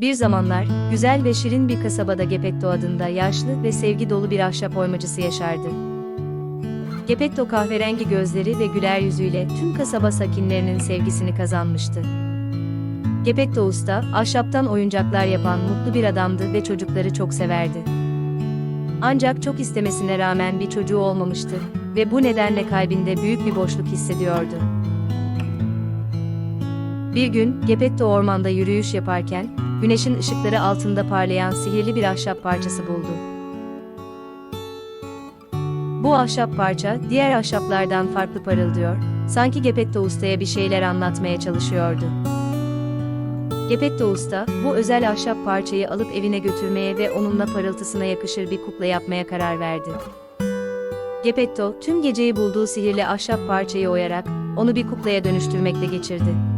Bir zamanlar, güzel ve şirin bir kasabada Gepetto adında yaşlı ve sevgi dolu bir ahşap oymacısı yaşardı. Gepetto kahverengi gözleri ve güler yüzüyle tüm kasaba sakinlerinin sevgisini kazanmıştı. Gepetto Usta, ahşaptan oyuncaklar yapan mutlu bir adamdı ve çocukları çok severdi. Ancak çok istemesine rağmen bir çocuğu olmamıştı ve bu nedenle kalbinde büyük bir boşluk hissediyordu. Bir gün, Gepetto ormanda yürüyüş yaparken, güneşin ışıkları altında parlayan sihirli bir ahşap parçası buldu. Bu ahşap parça, diğer ahşaplardan farklı parıldıyor, sanki Gepetto Usta'ya bir şeyler anlatmaya çalışıyordu. Gepetto Usta, bu özel ahşap parçayı alıp evine götürmeye ve onunla parıltısına yakışır bir kukla yapmaya karar verdi. Gepetto, tüm geceyi bulduğu sihirli ahşap parçayı oyarak, onu bir kuklaya dönüştürmekle geçirdi.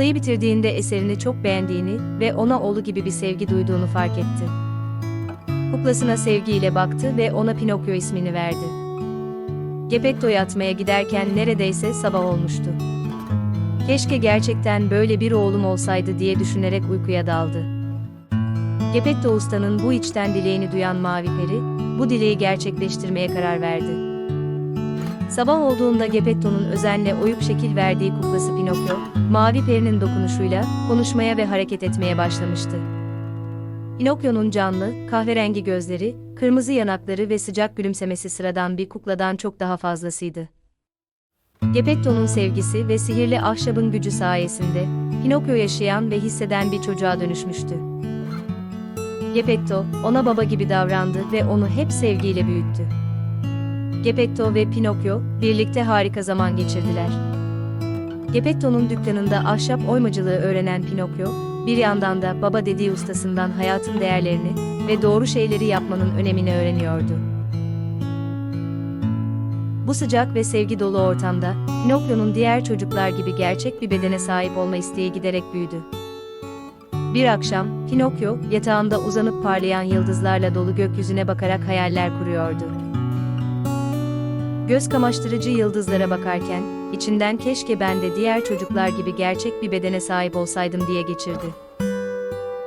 Kuklayı bitirdiğinde eserini çok beğendiğini ve ona oğlu gibi bir sevgi duyduğunu fark etti. Kuklasına sevgiyle baktı ve ona Pinokyo ismini verdi. Gepetto yatmaya giderken neredeyse sabah olmuştu. Keşke gerçekten böyle bir oğlum olsaydı diye düşünerek uykuya daldı. Gepetto Usta'nın bu içten dileğini duyan Mavi Peri, bu dileği gerçekleştirmeye karar verdi. Sabah olduğunda Gepetto'nun özenle oyup şekil verdiği kuklası Pinokyo, Mavi Peri'nin dokunuşuyla konuşmaya ve hareket etmeye başlamıştı. Pinokyo'nun canlı, kahverengi gözleri, kırmızı yanakları ve sıcak gülümsemesi sıradan bir kukladan çok daha fazlasıydı. Gepetto'nun sevgisi ve sihirli ahşabın gücü sayesinde Pinokyo yaşayan ve hisseden bir çocuğa dönüşmüştü. Gepetto, ona baba gibi davrandı ve onu hep sevgiyle büyüttü. Gepetto ve Pinokyo birlikte harika zaman geçirdiler. Gepetto'nun dükkanında ahşap oymacılığı öğrenen Pinokyo, bir yandan da baba dediği ustasından hayatın değerlerini ve doğru şeyleri yapmanın önemini öğreniyordu. Bu sıcak ve sevgi dolu ortamda, Pinokyo'nun diğer çocuklar gibi gerçek bir bedene sahip olma isteği giderek büyüdü. Bir akşam, Pinokyo, yatağında uzanıp parlayan yıldızlarla dolu gökyüzüne bakarak hayaller kuruyordu. Göz kamaştırıcı yıldızlara bakarken, içinden keşke ben de diğer çocuklar gibi gerçek bir bedene sahip olsaydım diye geçirdi.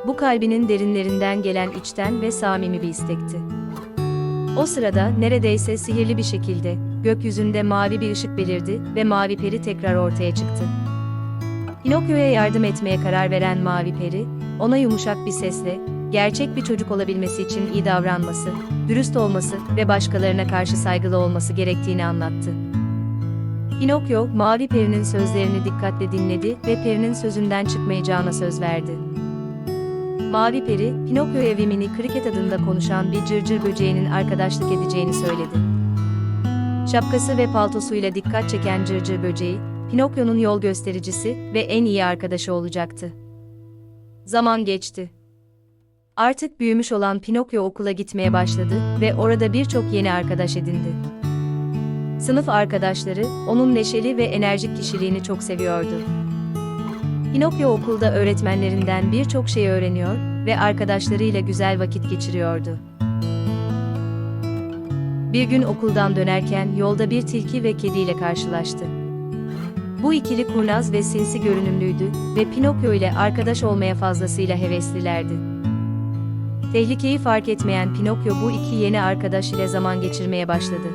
Bu kalbinin derinlerinden gelen içten ve samimi bir istekti. O sırada neredeyse sihirli bir şekilde gökyüzünde mavi bir ışık belirdi ve Mavi Peri tekrar ortaya çıktı. Pinokyo'ya yardım etmeye karar veren Mavi Peri, ona yumuşak bir sesle, gerçek bir çocuk olabilmesi için iyi davranması, dürüst olması ve başkalarına karşı saygılı olması gerektiğini anlattı. Pinokyo, Mavi Peri'nin sözlerini dikkatle dinledi ve Peri'nin sözünden çıkmayacağına söz verdi. Mavi Peri, Pinokyo'ya Vimini Kriket adında konuşan bir cırcır böceğinin arkadaşlık edeceğini söyledi. Şapkası ve paltosuyla dikkat çeken cırcır böceği, Pinokyo'nun yol göstericisi ve en iyi arkadaşı olacaktı. Zaman geçti. Artık büyümüş olan Pinokyo okula gitmeye başladı ve orada birçok yeni arkadaş edindi. Sınıf arkadaşları, onun neşeli ve enerjik kişiliğini çok seviyordu. Pinokyo okulda öğretmenlerinden birçok şey öğreniyor ve arkadaşlarıyla güzel vakit geçiriyordu. Bir gün okuldan dönerken yolda bir tilki ve kediyle karşılaştı. Bu ikili kurnaz ve sinsi görünümlüydü ve Pinokyo ile arkadaş olmaya fazlasıyla heveslilerdi. Tehlikeyi fark etmeyen Pinokyo bu iki yeni arkadaş ile zaman geçirmeye başladı.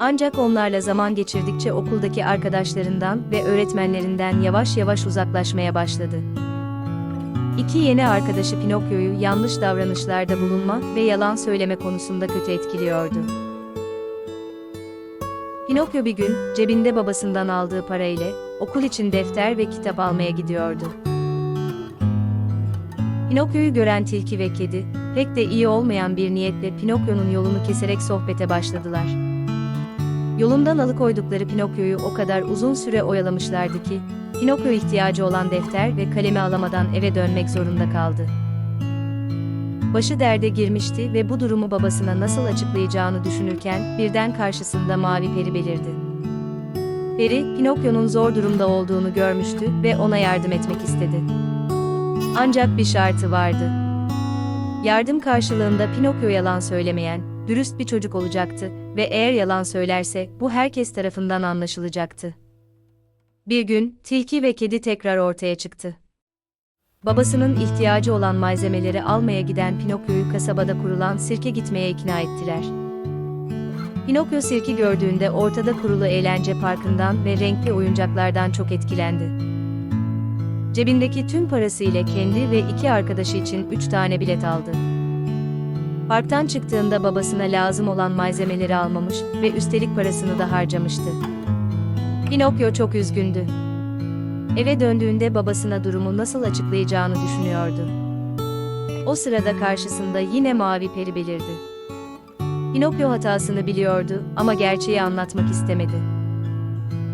Ancak onlarla zaman geçirdikçe okuldaki arkadaşlarından ve öğretmenlerinden yavaş yavaş uzaklaşmaya başladı. İki yeni arkadaşı Pinokyo'yu yanlış davranışlarda bulunma ve yalan söyleme konusunda kötü etkiliyordu. Pinokyo bir gün cebinde babasından aldığı para ile okul için defter ve kitap almaya gidiyordu. Pinokyo'yu gören tilki ve kedi, pek de iyi olmayan bir niyetle Pinokyo'nun yolunu keserek sohbete başladılar. Yolundan alıkoydukları Pinokyo'yu o kadar uzun süre oyalamışlardı ki, Pinokyo ihtiyacı olan defter ve kalemi alamadan eve dönmek zorunda kaldı. Başı derde girmişti ve bu durumu babasına nasıl açıklayacağını düşünürken birden karşısında Mavi Peri belirdi. Peri, Pinokyo'nun zor durumda olduğunu görmüştü ve ona yardım etmek istedi. Ancak bir şartı vardı. Yardım karşılığında Pinokyo yalan söylemeyen, dürüst bir çocuk olacaktı ve eğer yalan söylerse bu herkes tarafından anlaşılacaktı. Bir gün tilki ve kedi tekrar ortaya çıktı. Babasının ihtiyacı olan malzemeleri almaya giden Pinokyo'yu kasabada kurulan sirke gitmeye ikna ettiler. Pinokyo sirki gördüğünde ortada kurulu eğlence parkından ve renkli oyuncaklardan çok etkilendi. Cebindeki tüm parası ile kendi ve iki arkadaşı için üç tane bilet aldı. Parktan çıktığında babasına lazım olan malzemeleri almamış ve üstelik parasını da harcamıştı. Pinokyo çok üzgündü. Eve döndüğünde babasına durumu nasıl açıklayacağını düşünüyordu. O sırada karşısında yine mavi peri belirdi. Pinokyo hatasını biliyordu ama gerçeği anlatmak istemedi.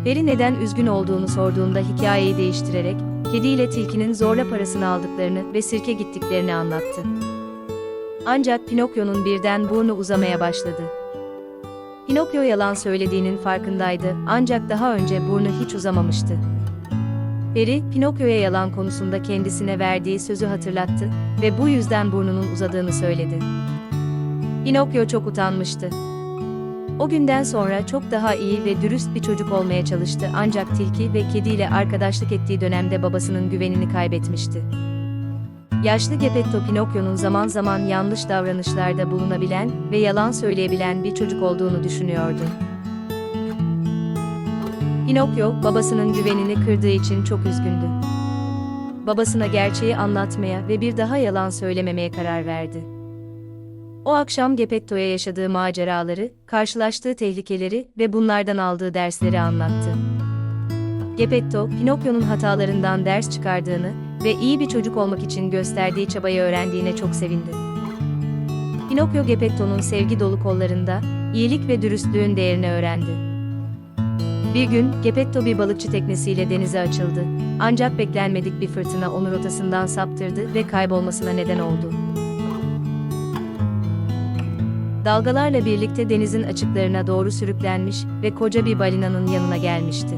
Peri neden üzgün olduğunu sorduğunda hikayeyi değiştirerek, kediyle tilkinin zorla parasını aldıklarını ve sirke gittiklerini anlattı. Ancak Pinokyo'nun birden burnu uzamaya başladı. Pinokyo yalan söylediğinin farkındaydı ancak daha önce burnu hiç uzamamıştı. Peri, Pinokyo'ya yalan konusunda kendisine verdiği sözü hatırlattı ve bu yüzden burnunun uzadığını söyledi. Pinokyo çok utanmıştı. O günden sonra çok daha iyi ve dürüst bir çocuk olmaya çalıştı ancak tilki ve kediyle arkadaşlık ettiği dönemde babasının güvenini kaybetmişti. Yaşlı Geppetto Pinokyo'nun zaman zaman yanlış davranışlarda bulunabilen ve yalan söyleyebilen bir çocuk olduğunu düşünüyordu. Pinokyo, babasının güvenini kırdığı için çok üzgündü. Babasına gerçeği anlatmaya ve bir daha yalan söylememeye karar verdi. O akşam Geppetto'ya yaşadığı maceraları, karşılaştığı tehlikeleri ve bunlardan aldığı dersleri anlattı. Geppetto, Pinokyo'nun hatalarından ders çıkardığını ve iyi bir çocuk olmak için gösterdiği çabayı öğrendiğine çok sevindi. Pinokyo Geppetto'nun sevgi dolu kollarında, iyilik ve dürüstlüğün değerini öğrendi. Bir gün, Geppetto bir balıkçı teknesiyle denize açıldı. Ancak beklenmedik bir fırtına onu rotasından saptırdı ve kaybolmasına neden oldu. Dalgalarla birlikte denizin açıklarına doğru sürüklenmiş ve koca bir balinanın yanına gelmişti.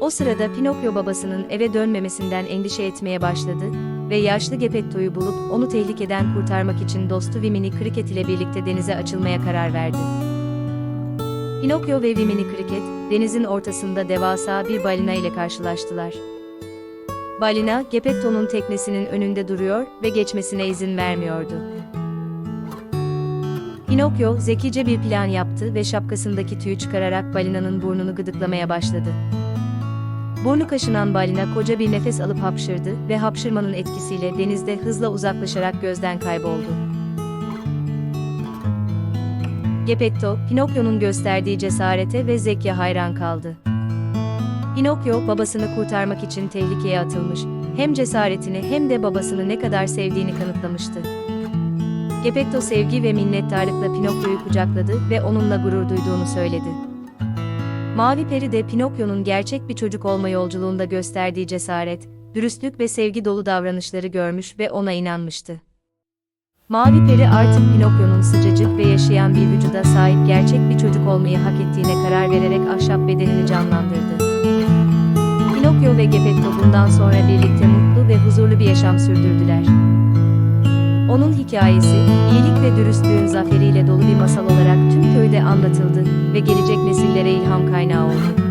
O sırada Pinokyo babasının eve dönmemesinden endişe etmeye başladı ve yaşlı Geppetto'yu bulup onu tehlikeden kurtarmak için dostu Vimini Cricket ile birlikte denize açılmaya karar verdi. Pinokyo ve Vimini Cricket, denizin ortasında devasa bir balina ile karşılaştılar. Balina, Geppetto'nun teknesinin önünde duruyor ve geçmesine izin vermiyordu. Pinokyo, zekice bir plan yaptı ve şapkasındaki tüyü çıkararak balinanın burnunu gıdıklamaya başladı. Burnu kaşınan balina koca bir nefes alıp hapşırdı ve hapşırmanın etkisiyle denizde hızla uzaklaşarak gözden kayboldu. Geppetto, Pinokyo'nun gösterdiği cesarete ve zekye hayran kaldı. Pinokyo, babasını kurtarmak için tehlikeye atılmış, hem cesaretini hem de babasını ne kadar sevdiğini kanıtlamıştı. Geppetto sevgi ve minnettarlıkla Pinokyo'yu kucakladı ve onunla gurur duyduğunu söyledi. Mavi Peri de Pinokyo'nun gerçek bir çocuk olma yolculuğunda gösterdiği cesaret, dürüstlük ve sevgi dolu davranışları görmüş ve ona inanmıştı. Mavi Peri artık Pinokyo'nun sıcacık ve yaşayan bir vücuda sahip gerçek bir çocuk olmayı hak ettiğine karar vererek ahşap bedenini canlandırdı. Pinokyo ve Geppetto bundan sonra birlikte mutlu ve huzurlu bir yaşam sürdürdüler. Onun hikayesi, iyilik ve dürüstlüğün zaferiyle dolu bir masal olarak tüm köyde anlatıldı ve gelecek nesillere ilham kaynağı oldu.